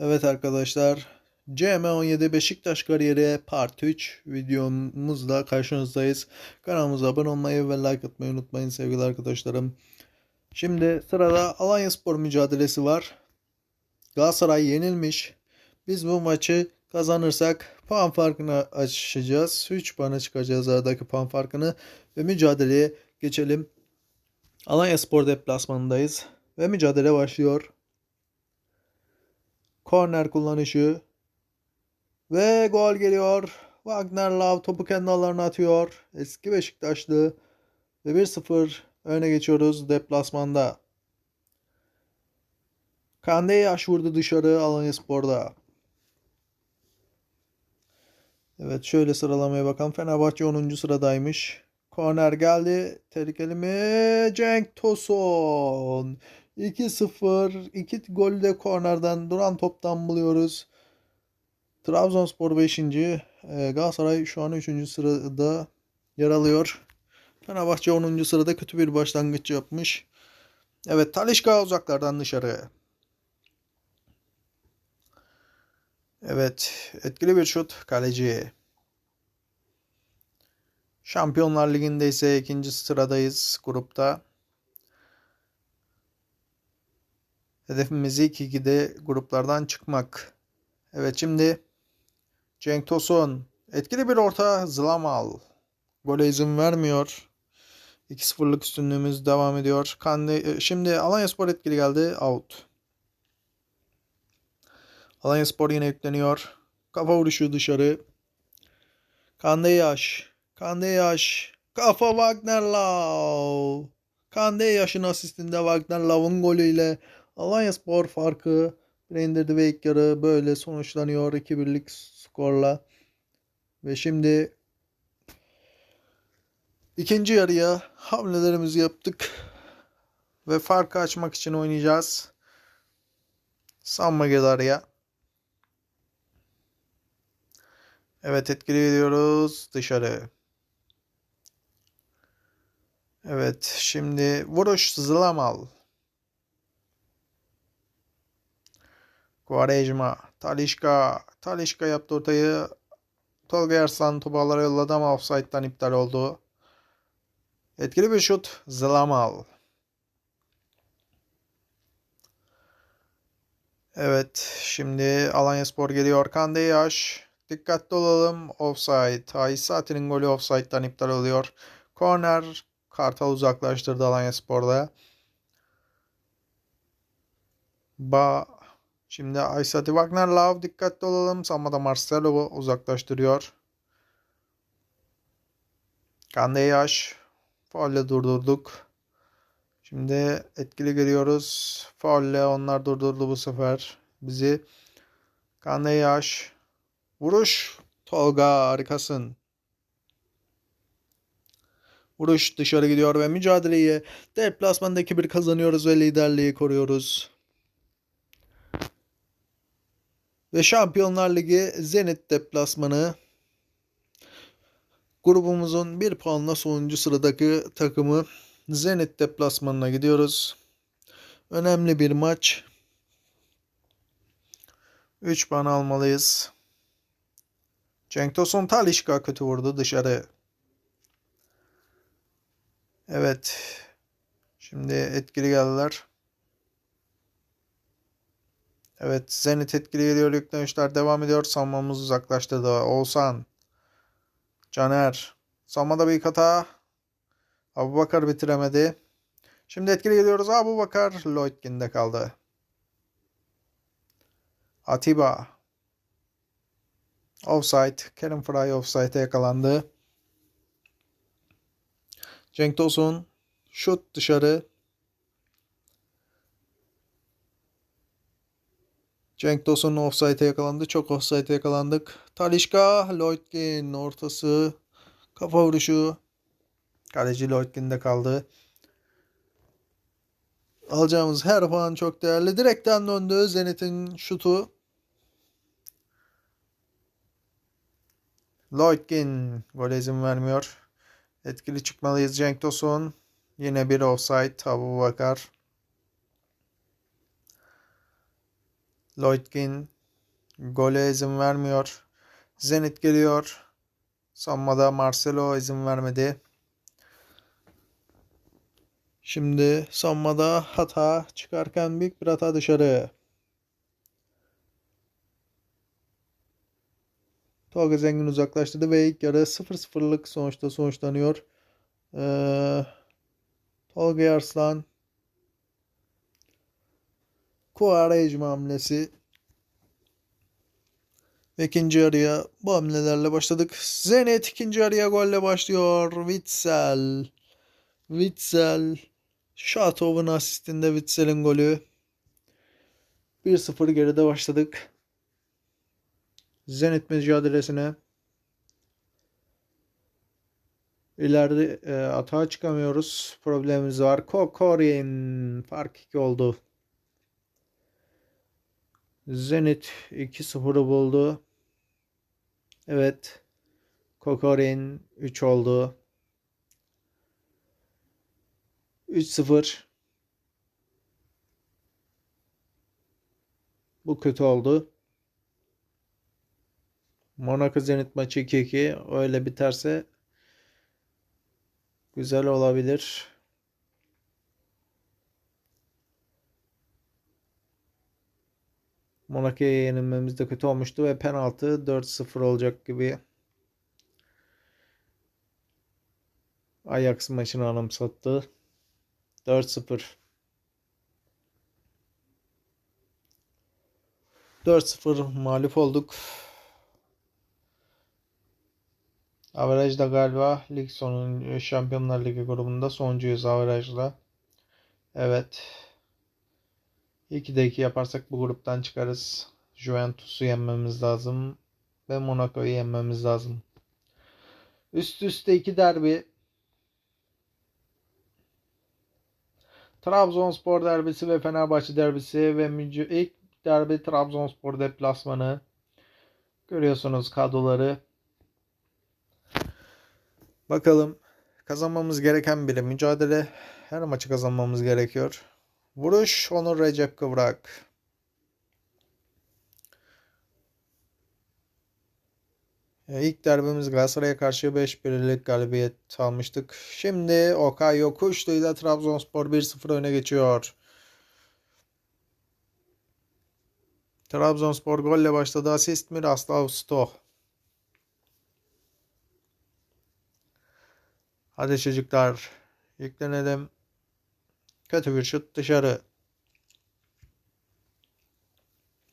Evet arkadaşlar, CM17 Beşiktaş kariyeri Part 3 videomuzla karşınızdayız. Kanalımıza abone olmayı ve like atmayı unutmayın sevgili arkadaşlarım. Şimdi sırada Alanyaspor mücadelesi var. Galatasaray yenilmiş. Biz bu maçı kazanırsak puan farkını açacağız. 3 puana çıkacağız aradaki puan farkını ve mücadeleye geçelim. Alanyaspor deplasmanındayız ve mücadele başlıyor. Korner kullanışı. Ve gol geliyor. Wagner Love topu kendi alanına atıyor. Eski Beşiktaşlı. Ve 1-0 öne geçiyoruz deplasmanda. Kande yaş vurdu dışarı Alanya Spor'da. Evet şöyle sıralamaya bakalım. Fenerbahçe 10. sıradaymış. Korner geldi. Tehlikeli mi? Cenk Tosun. 2-0. 2 golü de kornerden duran toptan buluyoruz. Trabzonspor 5. Ee, Galatasaray şu an 3. sırada yer alıyor. Fenerbahçe 10. sırada kötü bir başlangıç yapmış. Evet Talişka uzaklardan dışarı. Evet etkili bir şut kaleci. Şampiyonlar Ligi'nde ise ikinci sıradayız grupta. Hedefimiz ilk ikide gruplardan çıkmak. Evet şimdi Cenk Tosun etkili bir orta Zlamal. Gole izin vermiyor. 2-0'lık üstünlüğümüz devam ediyor. Kande, şimdi Alanyaspor etkili geldi. Out. Alanyaspor yine yükleniyor. Kafa vuruşu dışarı. Kande Yaş. Kande Yaş. Kafa Wagner Love. Kande Yaş'ın asistinde Wagner Love'ın golüyle Alanyaspor farkı bire indirdi ve ilk yarı böyle sonuçlanıyor 2-1'lik skorla. Ve şimdi ikinci yarıya hamlelerimizi yaptık. Ve farkı açmak için oynayacağız. San Magelar'ya. Evet etkili ediyoruz dışarı. Evet şimdi vuruş Zlamal. Quaresma, Talişka, Talişka yaptı ortayı. Tolga Arslan topu ağlara yolladı ama offside'dan iptal oldu. Etkili bir şut Zlamal. Evet şimdi Alanyaspor geliyor. Kande Yaş. Dikkatli olalım. Offside. Ay Sati'nin golü offside'dan iptal oluyor. Corner. Kartal uzaklaştırdı Alanyaspor'da. Ba Şimdi Aysati Wagner Love dikkatli olalım. Samada Marcelo uzaklaştırıyor. Kande Yaş. Faulle durdurduk. Şimdi etkili geliyoruz. Faulle onlar durdurdu bu sefer bizi. Kande Yaş. Vuruş. Tolga harikasın. Vuruş dışarı gidiyor ve mücadeleyi deplasmandaki bir kazanıyoruz ve liderliği koruyoruz. Ve Şampiyonlar Ligi Zenit deplasmanı grubumuzun bir puanla sonuncu sıradaki takımı Zenit deplasmanına gidiyoruz. Önemli bir maç. 3 puan almalıyız. Cenk Tosun Talişka kötü vurdu dışarı. Evet. Şimdi etkili geldiler. Evet Zenit etkili geliyor. Yüklenişler devam ediyor. Savunmamız uzaklaştırdı. Oğuzhan. Caner. Savunmada bir hata. Abu Bakar bitiremedi. Şimdi etkili geliyoruz. Abu Bakar Lloydkin'de kaldı. Atiba. Offside. Kerim Fry offside'e yakalandı. Cenk Tosun. Şut dışarı. Cenk Tosun offside'e yakalandı. Çok offside'e yakalandık. Talişka, Lloydkin ortası. Kafa vuruşu. Kaleci Lloydkin'de kaldı. Alacağımız her puan çok değerli. Direkten döndü Zenit'in şutu. Lloydkin gol izin vermiyor. Etkili çıkmalıyız Cenk Tosun. Yine bir offside. Abu Bakar. Lloydkin gole izin vermiyor. Zenit geliyor. Savunmada Marcelo izin vermedi. Şimdi savunmada hata çıkarken büyük bir hata dışarı. Tolga Zengin uzaklaştırdı ve ilk yarı 0-0'lık sonuçta sonuçlanıyor. Ee, Tolga Yarslan Kuarejma hamlesi ve ikinci yarıya bu hamlelerle başladık. Zenit ikinci yarıya golle başlıyor. Witsel. Witsel. Şatov'un asistinde Witsel'in golü. 1-0 geride başladık. Zenit mücadelesine. İleride e, atağa çıkamıyoruz. Problemimiz var. Kokorin fark 2 oldu. Zenit 2-0'ı buldu. Evet. Kokorin 3 oldu. 3-0. Bu kötü oldu. Monaco Zenit maçı 2-2 öyle biterse güzel olabilir. Monaco'ya yenilmemiz de kötü olmuştu ve penaltı 4-0 olacak gibi. Ajax maçını anımsattı. 4-0. 4-0 mağlup olduk. Averajda galiba lig sonun Şampiyonlar Ligi grubunda sonuncuyuz averajda. Evet. 2'de 2 yaparsak bu gruptan çıkarız. Juventus'u yenmemiz lazım. Ve Monaco'yu yenmemiz lazım. Üst üste 2 derbi. Trabzonspor derbisi ve Fenerbahçe derbisi ve ilk derbi Trabzonspor deplasmanı. Görüyorsunuz kadroları. Bakalım kazanmamız gereken biri mücadele. Her maçı kazanmamız gerekiyor. Vuruş Onur Recep Kıvrak. İlk derbimiz Galatasaray'a karşı 5-1'lik galibiyet almıştık. Şimdi Okay Yokuşlu ile Trabzonspor 1-0 öne geçiyor. Trabzonspor golle başladı. Asist Miroslav Stoh. Hadi çocuklar yüklenelim. Kötü bir şut dışarı.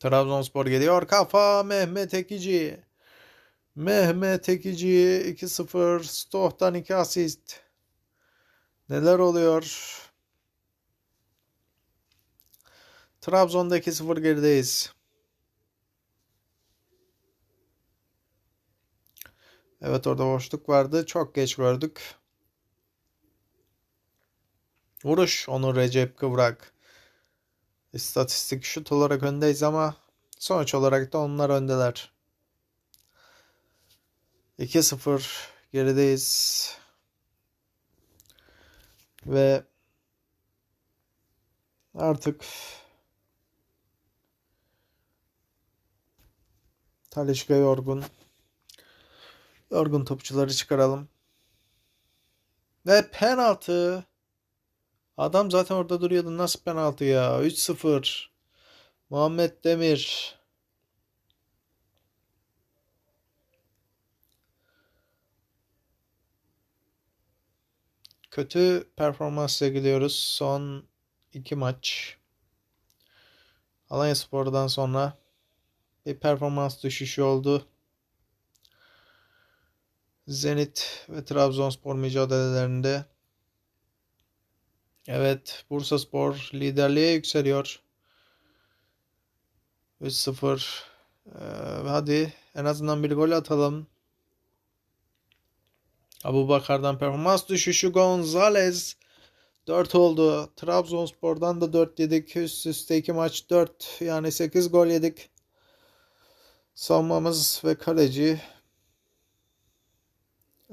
Trabzonspor geliyor. Kafa Mehmet Ekici. Mehmet Ekici 2-0. Stoh'tan 2 asist. Neler oluyor? Trabzon'da 2-0 gerideyiz. Evet orada boşluk vardı. Çok geç gördük. Vuruş Onur Recep Kıvrak. İstatistik şut olarak öndeyiz ama sonuç olarak da onlar öndeler. 2-0 gerideyiz. Ve artık Talişka yorgun. Yorgun topçuları çıkaralım. Ve penaltı. Adam zaten orada duruyordu. Nasıl penaltı ya? 3-0. Muhammed Demir. Kötü performansla gidiyoruz. Son iki maç. Alanya Spor'dan sonra bir performans düşüşü oldu. Zenit ve Trabzonspor mücadelelerinde Evet, Bursaspor liderliğe yükseliyor. 3-0. Ee, hadi en azından bir gol atalım. Abu Bakar'dan performans düşüşü Gonzalez 4 oldu. Trabzonspor'dan da 4 yedik. Üst üste 2 maç 4 yani 8 gol yedik. Savunmamız ve kaleci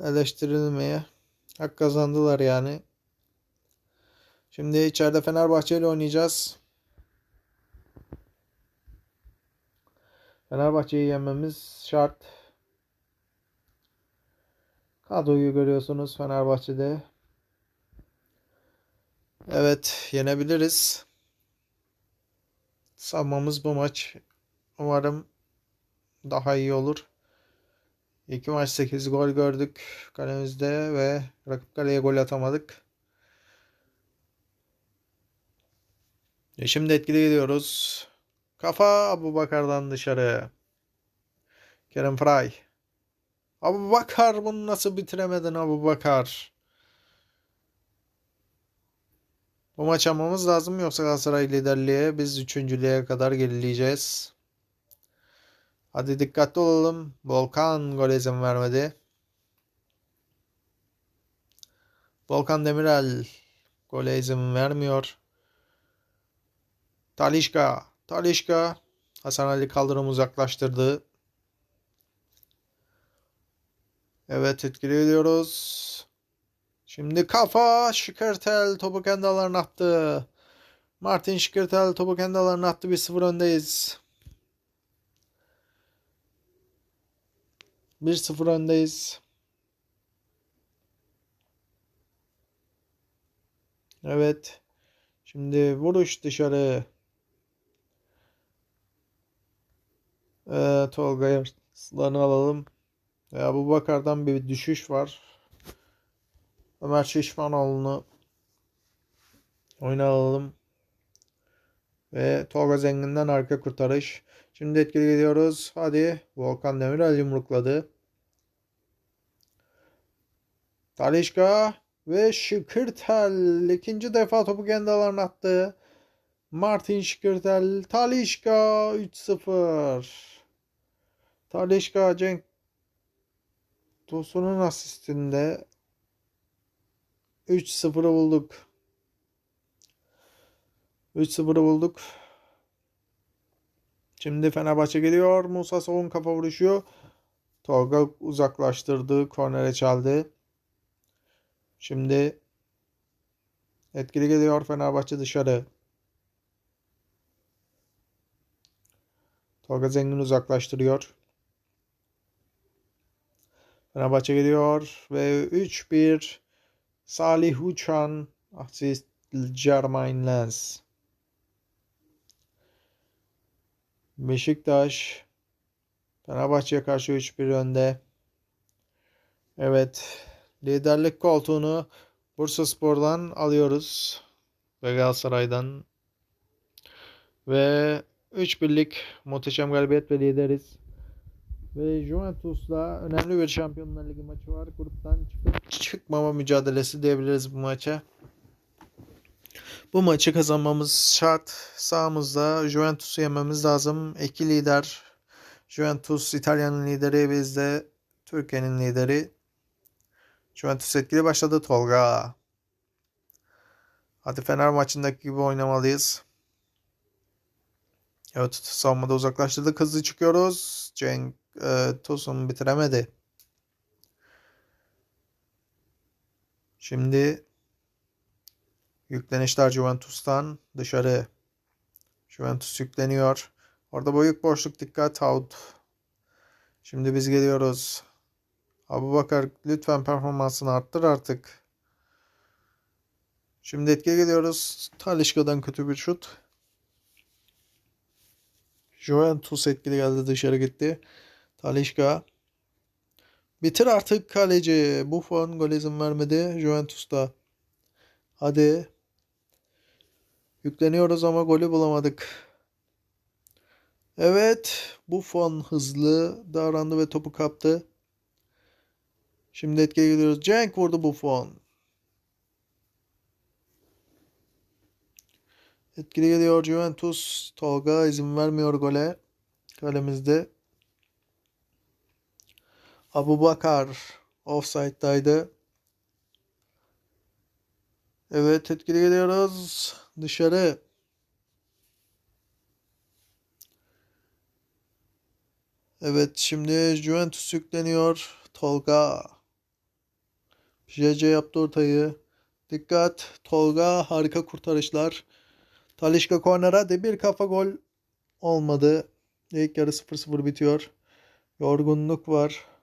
eleştirilmeye hak kazandılar yani. Şimdi içeride Fenerbahçe ile oynayacağız. Fenerbahçe'yi yenmemiz şart. Kadroyu görüyorsunuz Fenerbahçe'de. Evet, yenebiliriz. Savunmamız bu maç. Umarım daha iyi olur. İki maç 8 gol gördük kalemizde ve rakip kaleye gol atamadık. E şimdi etkili gidiyoruz. Kafa Abu Bakar'dan dışarı. Kerem Fry. Abu Bakar bunu nasıl bitiremedin Abu Bakar? Bu maç almamız lazım yoksa Galatasaray liderliğe biz üçüncülüğe kadar gerileyeceğiz. Hadi dikkatli olalım. Volkan gol izin vermedi. Volkan Demirel gole izin vermiyor. Talişka. Talişka. Hasan Ali kaldırım uzaklaştırdı. Evet etkili ediyoruz. Şimdi kafa Şikirtel topu kendi alanına attı. Martin Şikirtel topu kendi alanına attı. 1-0 öndeyiz. 1-0 öndeyiz. Evet. Şimdi vuruş dışarı. Ee, Tolga Yarslan'ı alalım. Ya bu Bakar'dan bir düşüş var. Ömer Şişmanoğlu'nu oyuna alalım. Ve Tolga Zengin'den arka kurtarış. Şimdi etkili gidiyoruz. Hadi. Volkan Demirel yumrukladı. Talişka ve Şıkırtel ikinci defa topu kendi alanına attı. Martin Şıkırtel, Talişka 3-0. Talişka Cenk Tosun'un asistinde 3-0'ı bulduk. 3-0'ı bulduk. Şimdi Fenerbahçe geliyor. Musa Savun kafa vuruşu. Tolga uzaklaştırdı. Kornere çaldı. Şimdi etkili geliyor Fenerbahçe dışarı. Tolga Zengin uzaklaştırıyor. Fenerbahçe geliyor ve 3-1 Salih Uçan asist Germain Lens. Beşiktaş Fenerbahçe'ye karşı 3-1 önde. Evet. Liderlik koltuğunu Bursaspor'dan alıyoruz. Ve Galatasaray'dan. Ve 3 birlik muhteşem galibiyet lideriz. Ve Juventus'la önemli bir Şampiyonlar Ligi maçı var. Gruptan çıkıp çıkmama mücadelesi diyebiliriz bu maça. Bu maçı kazanmamız şart. Sağımızda Juventus'u yememiz lazım. İki lider. Juventus İtalya'nın lideri, biz de Türkiye'nin lideri. Juventus etkili başladı Tolga. Hadi Fener maçındaki gibi oynamalıyız. Evet savunmada uzaklaştırdık. Hızlı çıkıyoruz. Cenk e, Tosun bitiremedi. Şimdi yüklenişler Juventus'tan dışarı. Juventus yükleniyor. Orada boyuk boşluk dikkat out. Şimdi biz geliyoruz. Abu Bakar lütfen performansını arttır artık. Şimdi etkiye geliyoruz. Talişka'dan kötü bir şut. Juventus etkili geldi dışarı gitti. Talişka. Bitir artık kaleci. Buffon gol izin vermedi. Juventus'ta. Hadi. Yükleniyoruz ama golü bulamadık. Evet. Buffon hızlı davrandı ve topu kaptı. Şimdi etkiye gidiyoruz. Cenk vurdu Buffon. Etkili geliyor Juventus. Tolga izin vermiyor gole. Kalemizde. Abu Bakar offside'daydı. Evet etkili geliyoruz. Dışarı. Evet şimdi Juventus yükleniyor. Tolga. JC yaptı ortayı. Dikkat. Tolga harika kurtarışlar. Talişka korner hadi bir kafa gol olmadı. İlk yarı 0-0 bitiyor. Yorgunluk var.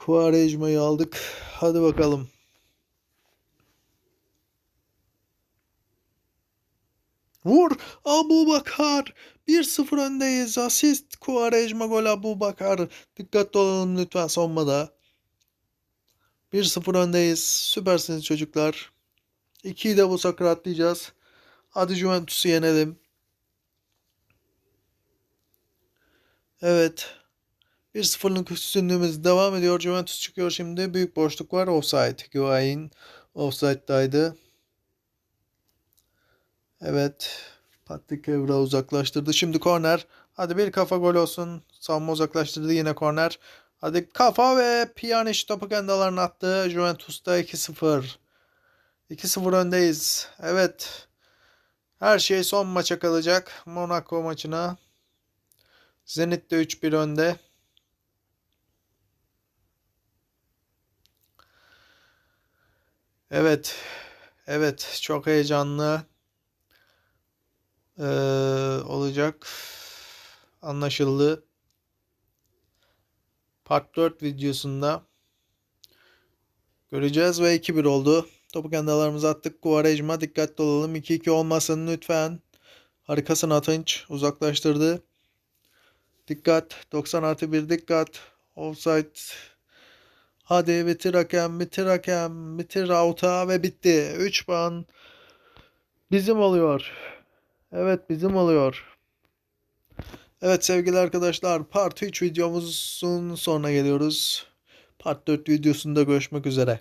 Quaresma'yı aldık. Hadi bakalım. Vur Abu Bakar. 1-0 öndeyiz. Asist Quaresma gol Abu Bakar. Dikkatli olalım lütfen sonmada. 1-0 öndeyiz. Süpersiniz çocuklar. 2'yi de bu sakır atlayacağız. Hadi Juventus'u yenelim. Evet. 1-0'lık üstünlüğümüz devam ediyor. Juventus çıkıyor şimdi. Büyük boşluk var. Offside. Higuain offside'daydı. Evet. Patrick Evra uzaklaştırdı. Şimdi korner. Hadi bir kafa gol olsun. Savunma uzaklaştırdı yine korner. Hadi kafa ve Pjanic topu kendi alanına attı. Juventus'ta 2-0. 2-0 öndeyiz. Evet. Her şey son maça kalacak. Monaco maçına. Zenit de 3-1 önde. Evet. Evet. Çok heyecanlı ee, olacak. Anlaşıldı. Part 4 videosunda göreceğiz ve 2-1 oldu. Topu kendi attık. Quaresma dikkatli olalım. 2-2 olmasın lütfen. Harikasın Atınç. Uzaklaştırdı. Dikkat. 90 artı 1 dikkat. Offside. Hadi bitir hakem. Bitir hakem. Bitir out'a ve bitti. 3 puan bizim oluyor. Evet bizim oluyor. Evet sevgili arkadaşlar Part 3 videomuzun sonuna geliyoruz. Part 4 videosunda görüşmek üzere.